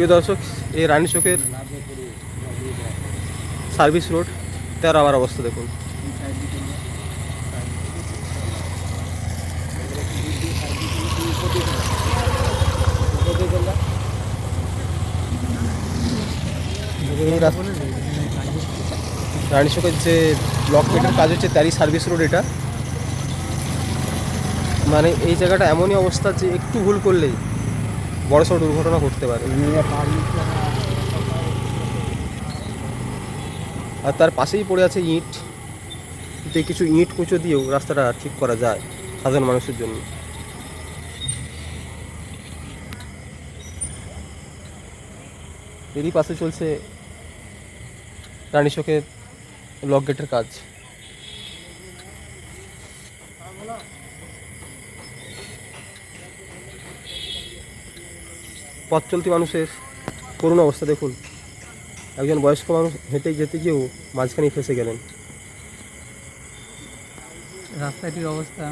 প্রিয় দর্শক, এই রানী চোখের সার্ভিস রোড, তার আবার অবস্থা দেখুন। রানী চোখের যে ব্লক গেটের কাজ হচ্ছে, তারই সার্ভিস রোড এটা। মানে এই জায়গাটা এমনই অবস্থা যে একটু ভুল করলেই বড় সড় দুর্ঘটনা ঘটতে পারে। আর তার পাশেই পড়ে আছে ইট। এই কিছু ইট কুচো দিয়েও রাস্তাটা ঠিক করা যায় সাধারণ মানুষের জন্য। এরই পাশে চলছে রানী চোখের লক গেটের কাজ। পথ চলতি মানুষের করুণ অবস্থা দেখুন। একজন বয়স্ক মানুষ হেঁটে যেতে গিয়েও মাঝখানে ফেসে গেলেন। রাস্তাটির অবস্থা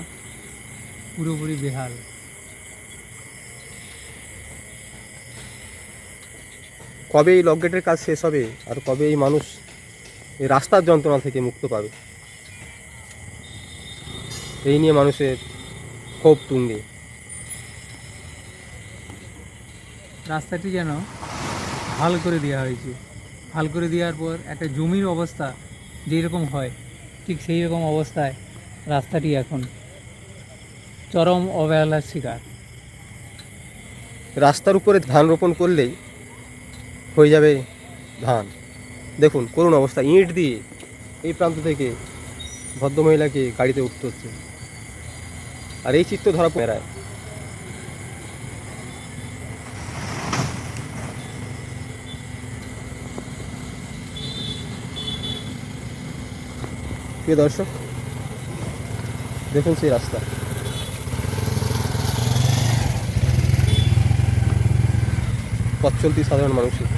পুরোপুরি বেহাল। কবে এই লকগেটের কাজ শেষ হবে আর কবে এই মানুষ এই রাস্তার যন্ত্রণা থেকে মুক্ত পাবে? এই নিয়ে মানুষের ক্ষোভ তুঙ্গে। রাস্তাটি যেন হাল করে দেওয়া হয়েছে। হাল করে দেওয়ার পর একটা জমির অবস্থা যেই রকম হয়, ঠিক সেই রকম অবস্থায় রাস্তাটি এখন চরম অবহেলার শিকার। রাস্তার উপরে ধান রোপণ করলেই হয়ে যাবে ধান। দেখুন, করুণ অবস্থা। ইট দিয়ে এই প্রান্ত থেকে ভদ্রমহিলাকে গাড়িতে উঠতে হচ্ছে। আর এই চিত্র ধরা পড়ে। প্রিয় দর্শক দেখুন সেই রাস্তা। পথ চলতি সাধারণ মানুষের